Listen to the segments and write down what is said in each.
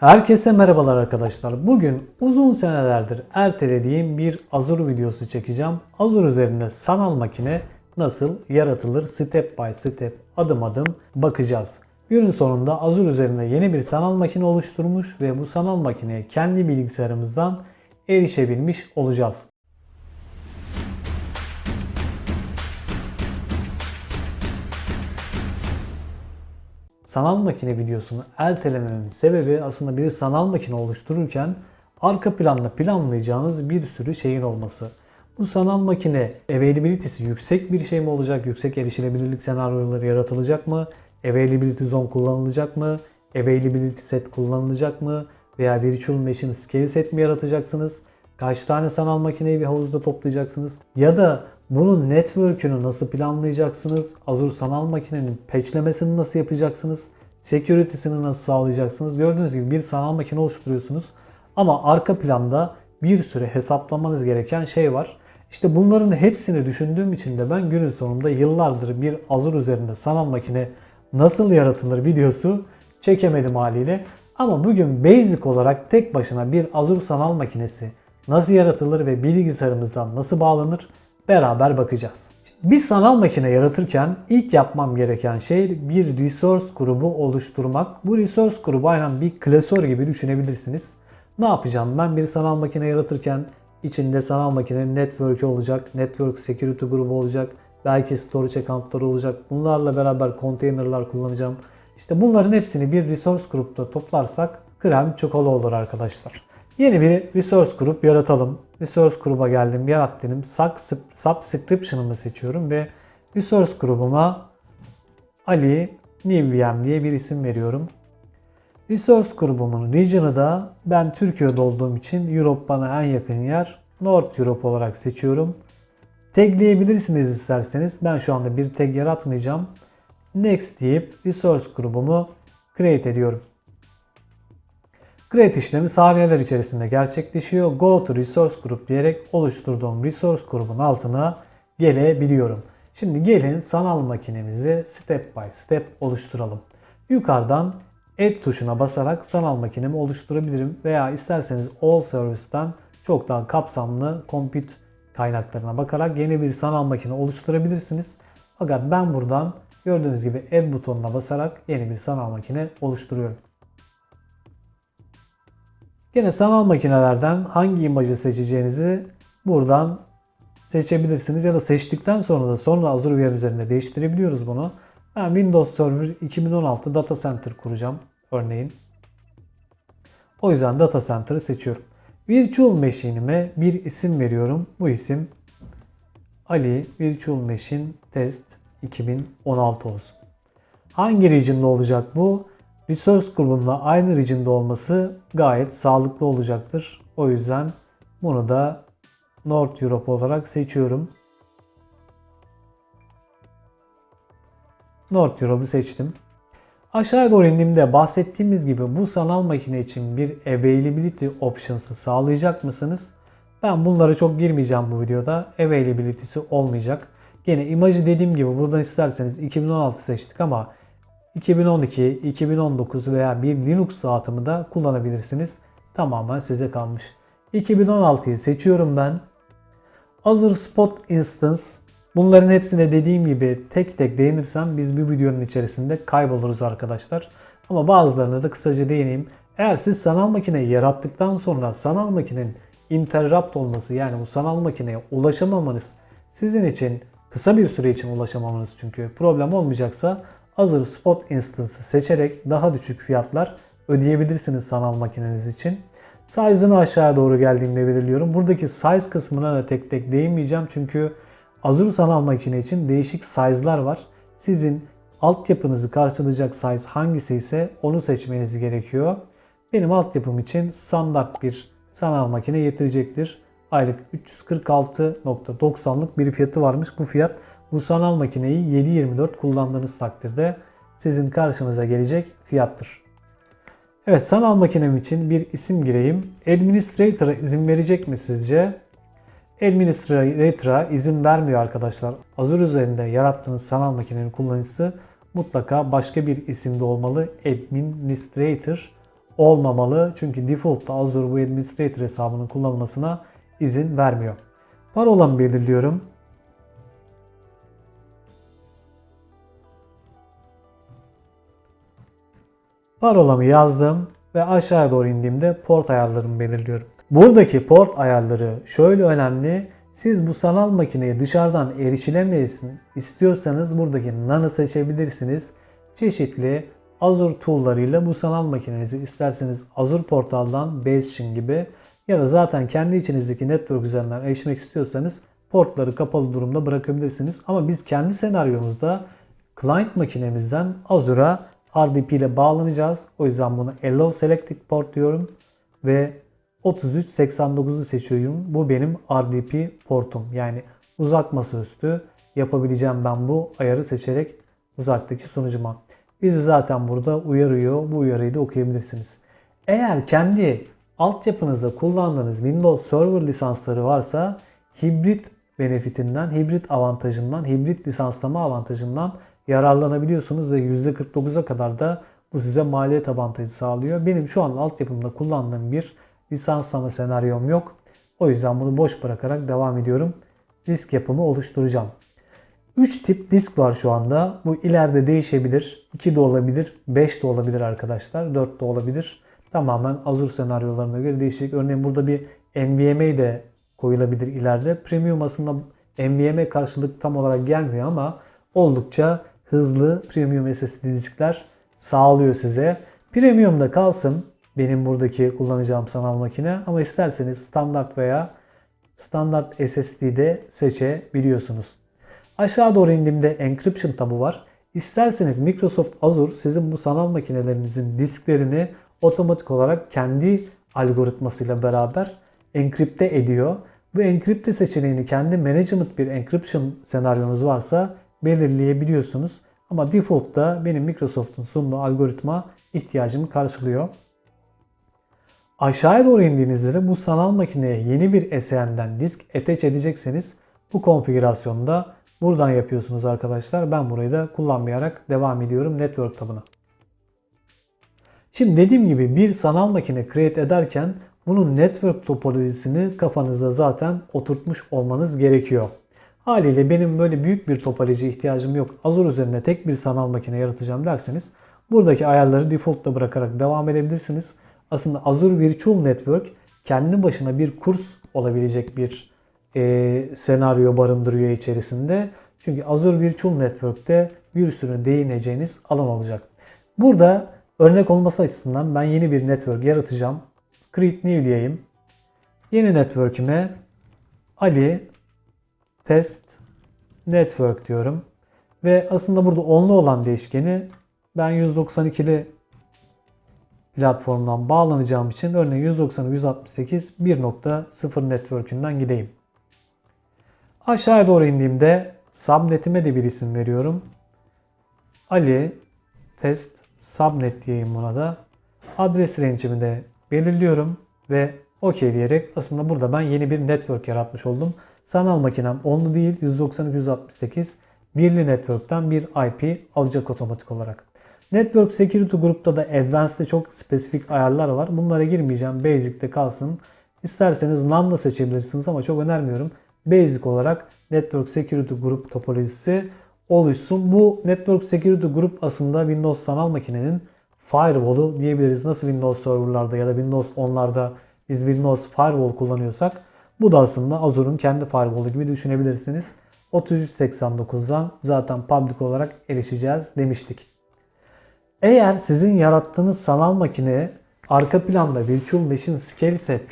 Herkese merhabalar arkadaşlar. Bugün uzun senelerdir ertelediğim bir Azure videosu çekeceğim. Azure üzerinde sanal makine nasıl yaratılır step by step adım adım bakacağız. Günün sonunda Azure üzerinde yeni bir sanal makine oluşturmuş ve bu sanal makineye kendi bilgisayarımızdan erişebilmiş olacağız. Sanal makine videosunu ertelememin sebebi aslında bir sanal makine oluştururken arka planda planlayacağınız bir sürü şeyin olması. Bu sanal makine availability'si yüksek bir şey mi olacak? Yüksek erişilebilirlik senaryoları yaratılacak mı? Availability zone kullanılacak mı? Availability set kullanılacak mı? Veya virtual machine scale set mi yaratacaksınız? Kaç tane sanal makineyi bir havuzda toplayacaksınız? Ya da bunun network'ünü nasıl planlayacaksınız? Azure sanal makinenin patchlemesini nasıl yapacaksınız? Security'sini nasıl sağlayacaksınız? Gördüğünüz gibi bir sanal makine oluşturuyorsunuz. Ama arka planda bir sürü hesaplamanız gereken şey var. İşte bunların hepsini düşündüğüm için de ben günün sonunda yıllardır bir Azure üzerinde sanal makine nasıl yaratılır videosu çekemedim haliyle. Ama bugün basic olarak tek başına bir Azure sanal makinesi nasıl yaratılır ve bilgisayarımızdan nasıl bağlanır beraber bakacağız. Bir sanal makine yaratırken ilk yapmam gereken şey bir resource grubu oluşturmak. Bu resource grubu aynen bir klasör gibi düşünebilirsiniz. Ne yapacağım? Ben bir sanal makine yaratırken içinde sanal makinenin network'ü olacak, network security grubu olacak, belki storage account'ları olacak. Bunlarla beraber container'lar kullanacağım. İşte bunların hepsini bir resource grupta toplarsak krem çikolata olur arkadaşlar. Yeni bir resource grup yaratalım. Resource gruba geldim, yarat dedim. Subscription'ımı seçiyorum ve resource grubuma Ali New VM diye bir isim veriyorum. Resource grubumun region'ı da ben Türkiye'de olduğum için Europe bana en yakın yer North Europe olarak seçiyorum. Tagleyebilirsiniz isterseniz. Ben şu anda bir tag yaratmayacağım. Next deyip resource grubumu create ediyorum. Create işlemi saniyeler içerisinde gerçekleşiyor. Go to resource group diyerek oluşturduğum resource grubun altına gelebiliyorum. Şimdi gelin sanal makinemizi step by step oluşturalım. Yukarıdan Add tuşuna basarak sanal makinemi oluşturabilirim veya isterseniz All Service'ten çok daha kapsamlı compute kaynaklarına bakarak yeni bir sanal makine oluşturabilirsiniz. Fakat ben buradan gördüğünüz gibi Add butonuna basarak yeni bir sanal makine oluşturuyorum. Yine sanal makinelerden hangi imajı seçeceğinizi buradan seçebilirsiniz ya da seçtikten sonra da sonra Azure VM üzerinde değiştirebiliyoruz bunu. Ben Windows Server 2016 Data Center kuracağım örneğin. O yüzden Data Center'ı seçiyorum. Virtual Machine'ime bir isim veriyorum. Bu isim Ali Virtual Machine Test 2016 olsun. Hangi region'da olacak bu? Resource grubumla aynı region'da olması gayet sağlıklı olacaktır. O yüzden bunu da North Europe olarak seçiyorum. North Europe'u seçtim. Aşağıya doğru indiğimde bahsettiğimiz gibi bu sanal makine için bir availability options'ı sağlayacak mısınız? Ben bunlara çok girmeyeceğim bu videoda. Availability'si olmayacak. Gene imajı dediğim gibi buradan isterseniz 2016 seçtik ama 2012, 2019 veya bir Linux dağıtımı da kullanabilirsiniz. Tamamen size kalmış. 2016'yı seçiyorum ben. Azure Spot Instance Bunların hepsine dediğim gibi tek tek değinirsem biz bir videonun içerisinde kayboluruz arkadaşlar. Ama bazılarına da kısaca değineyim. Eğer siz sanal makineyi yarattıktan sonra sanal makinenin interrupt olması yani bu sanal makineye ulaşamamanız sizin için kısa bir süre için ulaşamamanız çünkü problem olmayacaksa Azure Spot Instance'ı seçerek daha düşük fiyatlar ödeyebilirsiniz sanal makineniz için. Size'ını aşağıya doğru geldiğimde belirliyorum. Buradaki size kısmına da tek tek değinmeyeceğim çünkü Azure sanal makine için değişik size'lar var. Sizin altyapınızı karşılayacak size hangisi ise onu seçmeniz gerekiyor. Benim altyapım için standart bir sanal makine yetirecektir. Aylık 346.90'lık bir fiyatı varmış. Bu fiyat bu sanal makineyi 7/24 kullandığınız takdirde sizin karşınıza gelecek fiyattır. Evet sanal makinem için bir isim gireyim. Administrator'a izin verecek mi sizce? Administrator'a izin vermiyor arkadaşlar. Azure üzerinde yarattığınız sanal makinenin kullanıcısı mutlaka başka bir isimde olmalı. Administrator olmamalı. Çünkü default'ta Azure bu administrator hesabının kullanılmasına izin vermiyor. Parolamı belirliyorum. Parolamı yazdım ve aşağıya doğru indiğimde port ayarlarımı belirliyorum. Buradaki port ayarları şöyle önemli. Siz bu sanal makineye dışarıdan erişilemesin istiyorsanız buradaki NAN'ı seçebilirsiniz. Çeşitli Azure tool'larıyla bu sanal makinenizi isterseniz Azure portaldan Bastion gibi ya da zaten kendi içinizdeki network üzerinden erişmek istiyorsanız portları kapalı durumda bırakabilirsiniz. Ama biz kendi senaryomuzda client makinemizden Azure'a RDP ile bağlanacağız. O yüzden bunu Allow Selected Port diyorum ve 3389'u seçiyorum. Bu benim RDP portum. Yani uzak masaüstü yapabileceğim ben bu ayarı seçerek uzaktaki sunucuma. Bizi zaten burada uyarıyor. Bu uyarıyı da okuyabilirsiniz. Eğer kendi altyapınızda kullandığınız Windows Server lisansları varsa hibrit benefitinden, hibrit avantajından, hibrit lisanslama avantajından yararlanabiliyorsunuz ve %49'a kadar da bu size maliyet avantajı sağlıyor. Benim şu an altyapımda kullandığım bir lisanslama senaryom yok. O yüzden bunu boş bırakarak devam ediyorum. Disk yapımı oluşturacağım. 3 tip disk var şu anda. Bu ileride değişebilir. 2 de olabilir, 5 de olabilir arkadaşlar, 4 de olabilir. Tamamen Azure senaryolarına göre değişecek. Örneğin burada bir NVMe de koyulabilir ileride. Premium aslında NVMe karşılık tam olarak gelmiyor ama oldukça hızlı Premium SSD diskler sağlıyor size. Premium'da kalsın benim buradaki kullanacağım sanal makine ama isterseniz standart veya standart SSD'de seçebiliyorsunuz. Aşağı doğru indiğimde encryption tabu var. İsterseniz Microsoft Azure sizin bu sanal makinelerinizin disklerini otomatik olarak kendi algoritmasıyla beraber enkripte ediyor. Bu enkripte seçeneğini kendi management bir encryption senaryonuz varsa belirleyebiliyorsunuz. Ama default'ta benim Microsoft'un sunduğu algoritma ihtiyacımı karşılıyor. Aşağıya doğru indiğinizde de bu sanal makineye yeni bir SN'den disk attach edecekseniz bu konfigürasyonda buradan yapıyorsunuz arkadaşlar. Ben burayı da kullanmayarak devam ediyorum network tabına. Şimdi dediğim gibi bir sanal makine create ederken bunun network topolojisini kafanızda zaten oturtmuş olmanız gerekiyor. Haliyle benim böyle büyük bir topoloji ihtiyacım yok. Azure üzerine tek bir sanal makine yaratacağım derseniz buradaki ayarları default'ta bırakarak devam edebilirsiniz. Aslında Azure Virtual Network kendi başına bir kurs olabilecek bir e, senaryo barındırıyor içerisinde. Çünkü Azure Virtual Network'te bir sürü değineceğiniz alan olacak. Burada örnek olması açısından ben yeni bir network yaratacağım. Create New diyeyim. Yeni network'ime Ali Test Network diyorum. Ve aslında burada onlu olan değişkeni ben 192'li platformdan bağlanacağım için örneğin 190 168 1.0 network'ünden gideyim. Aşağıya doğru indiğimde subnetime de bir isim veriyorum. Ali test subnet diyeyim buna da. Adres range'imi de belirliyorum ve OK diyerek aslında burada ben yeni bir network yaratmış oldum. Sanal makinem onlu değil 192 168 birli network'ten bir IP alacak otomatik olarak. Network Security grupta da Advanced'de çok spesifik ayarlar var. Bunlara girmeyeceğim. Basic'te kalsın. İsterseniz NAM'da seçebilirsiniz ama çok önermiyorum. Basic olarak Network Security Group topolojisi oluşsun. Bu Network Security Group aslında Windows sanal makinenin firewall'u diyebiliriz. Nasıl Windows serverlarda ya da Windows 10'larda biz Windows Firewall kullanıyorsak bu da aslında Azure'un kendi firewall'u gibi düşünebilirsiniz. 3389'dan zaten public olarak erişeceğiz demiştik. Eğer sizin yarattığınız sanal makine arka planda Virtual Machine Scale Set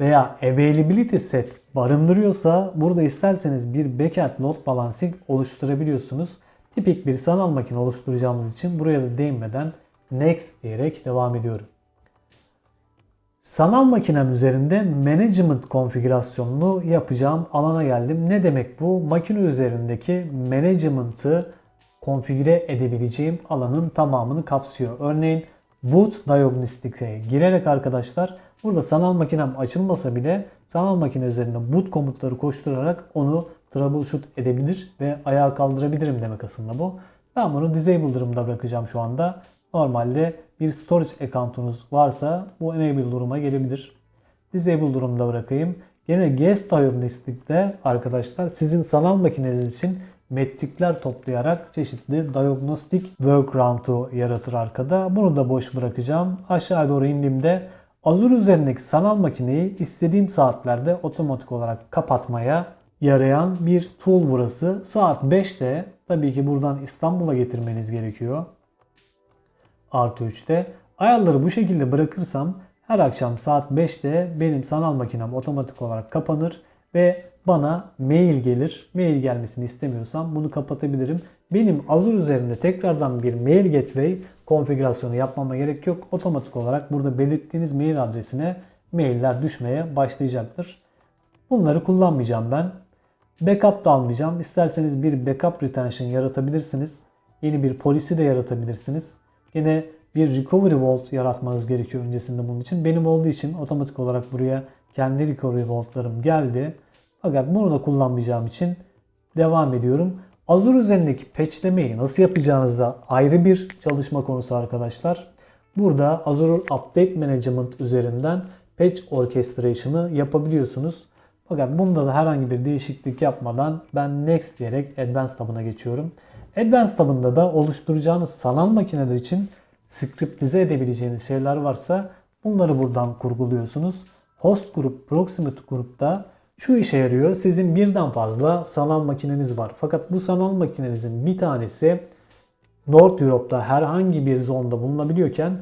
veya Availability Set barındırıyorsa burada isterseniz bir backend load balancing oluşturabiliyorsunuz. Tipik bir sanal makine oluşturacağımız için buraya da değinmeden next diyerek devam ediyorum. Sanal makinem üzerinde management konfigürasyonunu yapacağım alana geldim. Ne demek bu? Makine üzerindeki management'ı konfigüre edebileceğim alanın tamamını kapsıyor. Örneğin boot diagnostics'e girerek arkadaşlar burada sanal makinem açılmasa bile sanal makine üzerinde boot komutları koşturarak onu troubleshoot edebilir ve ayağa kaldırabilirim demek aslında bu. Ben bunu disable durumda bırakacağım şu anda. Normalde bir storage account'unuz varsa bu enable duruma gelebilir. Disable durumda bırakayım. Gene guest diagnostic'te arkadaşlar sizin sanal makineniz için metrikler toplayarak çeşitli diagnostic workaround'u yaratır arkada. Bunu da boş bırakacağım. Aşağı doğru indiğimde Azure üzerindeki sanal makineyi istediğim saatlerde otomatik olarak kapatmaya yarayan bir tool burası. Saat 5'te tabii ki buradan İstanbul'a getirmeniz gerekiyor. Artı 3'te. Ayarları bu şekilde bırakırsam her akşam saat 5'te benim sanal makinem otomatik olarak kapanır ve bana mail gelir. Mail gelmesini istemiyorsam bunu kapatabilirim. Benim Azure üzerinde tekrardan bir mail gateway konfigürasyonu yapmama gerek yok. Otomatik olarak burada belirttiğiniz mail adresine mailler düşmeye başlayacaktır. Bunları kullanmayacağım ben. Backup da almayacağım. İsterseniz bir backup retention yaratabilirsiniz. Yeni bir policy de yaratabilirsiniz. Yine bir recovery vault yaratmanız gerekiyor öncesinde bunun için. Benim olduğu için otomatik olarak buraya kendi recovery vaultlarım geldi. Fakat bunu da kullanmayacağım için devam ediyorum. Azure üzerindeki patchlemeyi nasıl yapacağınız da ayrı bir çalışma konusu arkadaşlar. Burada Azure Update Management üzerinden patch orchestration'ı yapabiliyorsunuz. Fakat bunda da herhangi bir değişiklik yapmadan ben next diyerek Advanced tabına geçiyorum. Advanced tabında da oluşturacağınız sanal makineler için skriptize edebileceğiniz şeyler varsa bunları buradan kurguluyorsunuz. Host grup, proximity grupta şu işe yarıyor. Sizin birden fazla sanal makineniz var. Fakat bu sanal makinenizin bir tanesi North Europe'da herhangi bir zonda bulunabiliyorken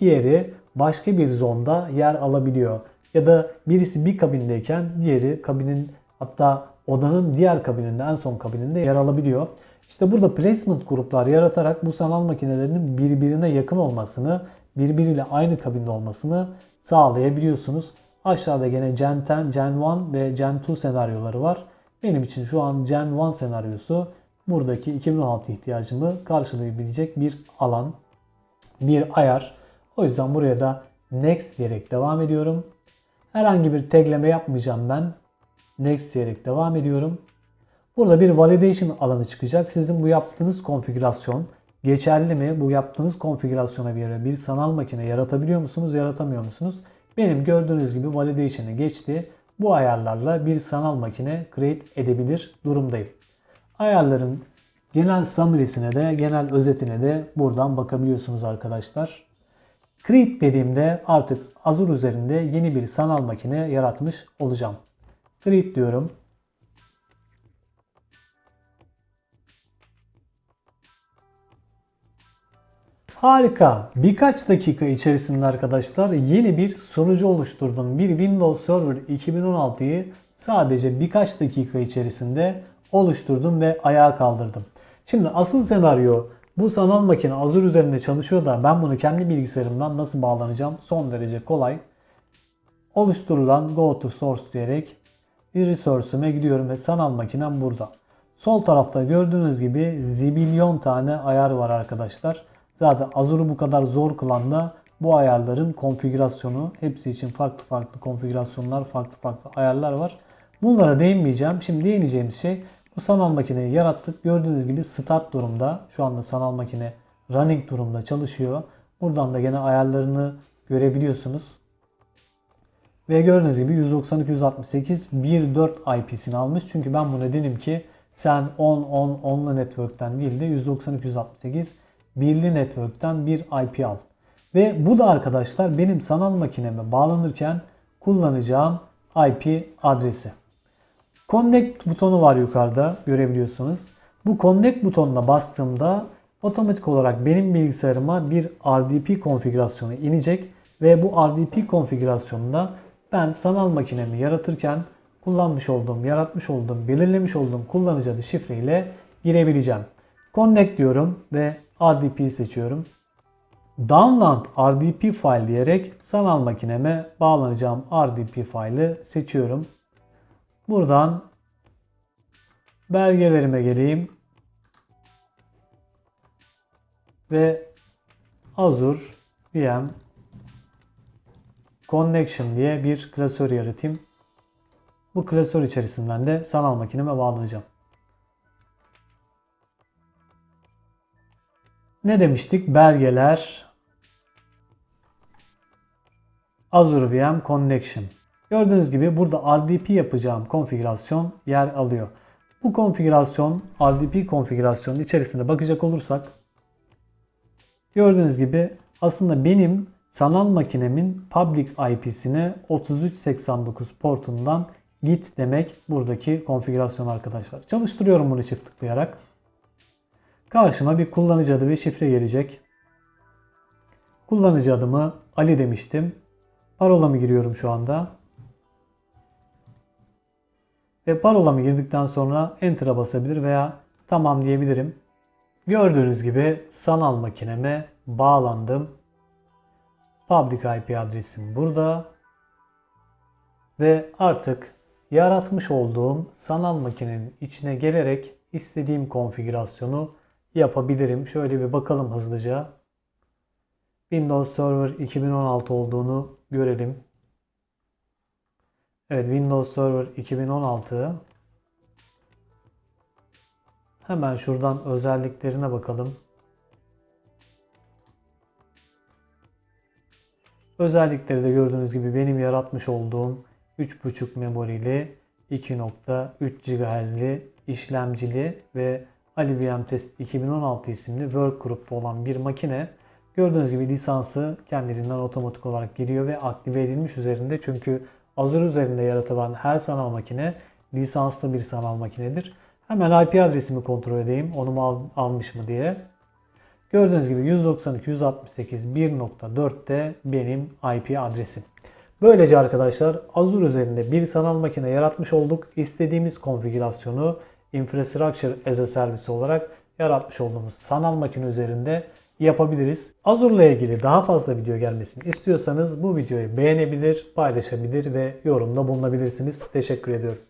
diğeri başka bir zonda yer alabiliyor. Ya da birisi bir kabindeyken diğeri kabinin hatta odanın diğer kabininde en son kabininde yer alabiliyor. İşte burada placement gruplar yaratarak bu sanal makinelerinin birbirine yakın olmasını, birbiriyle aynı kabinde olmasını sağlayabiliyorsunuz. Aşağıda gene Gen 10, Gen 1 ve Gen 2 senaryoları var. Benim için şu an Gen 1 senaryosu buradaki 2016 ihtiyacımı karşılayabilecek bir alan, bir ayar. O yüzden buraya da Next diyerek devam ediyorum. Herhangi bir tagleme yapmayacağım ben. Next diyerek devam ediyorum. Burada bir validation alanı çıkacak. Sizin bu yaptığınız konfigürasyon geçerli mi? Bu yaptığınız konfigürasyona göre bir sanal makine yaratabiliyor musunuz, yaratamıyor musunuz? Benim gördüğünüz gibi validation'ı geçti. Bu ayarlarla bir sanal makine create edebilir durumdayım. Ayarların genel summary'sine de genel özetine de buradan bakabiliyorsunuz arkadaşlar. Create dediğimde artık Azure üzerinde yeni bir sanal makine yaratmış olacağım. Create diyorum. Harika. Birkaç dakika içerisinde arkadaşlar yeni bir sunucu oluşturdum. Bir Windows Server 2016'yı sadece birkaç dakika içerisinde oluşturdum ve ayağa kaldırdım. Şimdi asıl senaryo bu sanal makine Azure üzerinde çalışıyor da ben bunu kendi bilgisayarımdan nasıl bağlanacağım? Son derece kolay. Oluşturulan Go to Source diyerek resource'üme gidiyorum ve sanal makinem burada. Sol tarafta gördüğünüz gibi zibilyon tane ayar var arkadaşlar. Zaten Azure'u bu kadar zor kılan da bu ayarların konfigürasyonu. Hepsi için farklı farklı konfigürasyonlar, farklı farklı ayarlar var. Bunlara değinmeyeceğim. Şimdi değineceğimiz şey bu sanal makineyi yarattık. Gördüğünüz gibi start durumda. Şu anda sanal makine running durumda çalışıyor. Buradan da gene ayarlarını görebiliyorsunuz. Ve gördüğünüz gibi 192.168.1.4 IP'sini almış. Çünkü ben buna dedim ki sen 10 10 onlu network'ten değil de 192.168 birli network'ten bir IP al. Ve bu da arkadaşlar benim sanal makineme bağlanırken kullanacağım IP adresi. Connect butonu var yukarıda görebiliyorsunuz. Bu Connect butonuna bastığımda otomatik olarak benim bilgisayarıma bir RDP konfigürasyonu inecek ve bu RDP konfigürasyonunda ben sanal makinemi yaratırken kullanmış olduğum, yaratmış olduğum, belirlemiş olduğum kullanıcı adı şifreyle girebileceğim. Connect diyorum ve RDP'yi seçiyorum. Download RDP file diyerek sanal makineme bağlanacağım RDP file'ı seçiyorum. Buradan belgelerime geleyim. Ve Azure VM Connection diye bir klasör yaratayım. Bu klasör içerisinden de sanal makineme bağlanacağım. Ne demiştik? Belgeler, Azure VM Connection. Gördüğünüz gibi burada RDP yapacağım konfigürasyon yer alıyor. Bu konfigürasyon RDP konfigürasyonun içerisinde bakacak olursak gördüğünüz gibi aslında benim sanal makinemin public IP'sine 3389 portundan git demek buradaki konfigürasyon arkadaşlar. Çalıştırıyorum bunu çift tıklayarak. Karşıma bir kullanıcı adı ve şifre gelecek. Kullanıcı adımı Ali demiştim. Parolamı giriyorum şu anda. Ve parolamı girdikten sonra Enter'a basabilir veya tamam diyebilirim. Gördüğünüz gibi sanal makineme bağlandım. Public IP adresim burada. Ve artık yaratmış olduğum sanal makinenin içine gelerek istediğim konfigürasyonu yapabilirim. Şöyle bir bakalım hızlıca. Windows Server 2016 olduğunu görelim. Evet Windows Server 2016. Hemen şuradan özelliklerine bakalım. Özellikleri de gördüğünüz gibi benim yaratmış olduğum 3.5 memorili 2.3 GHz'li işlemcili ve Ali Test 2016 isimli Workgroup'ta olan bir makine. Gördüğünüz gibi lisansı kendiliğinden otomatik olarak giriyor ve aktive edilmiş üzerinde. Çünkü Azure üzerinde yaratılan her sanal makine lisanslı bir sanal makinedir. Hemen IP adresimi kontrol edeyim. Onu mu al- almış mı diye. Gördüğünüz gibi 192.168.1.4'te benim IP adresim. Böylece arkadaşlar Azure üzerinde bir sanal makine yaratmış olduk. İstediğimiz konfigürasyonu Infrastructure as a Service olarak yaratmış olduğumuz sanal makine üzerinde yapabiliriz. Azure ile ilgili daha fazla video gelmesini istiyorsanız bu videoyu beğenebilir, paylaşabilir ve yorumda bulunabilirsiniz. Teşekkür ediyorum.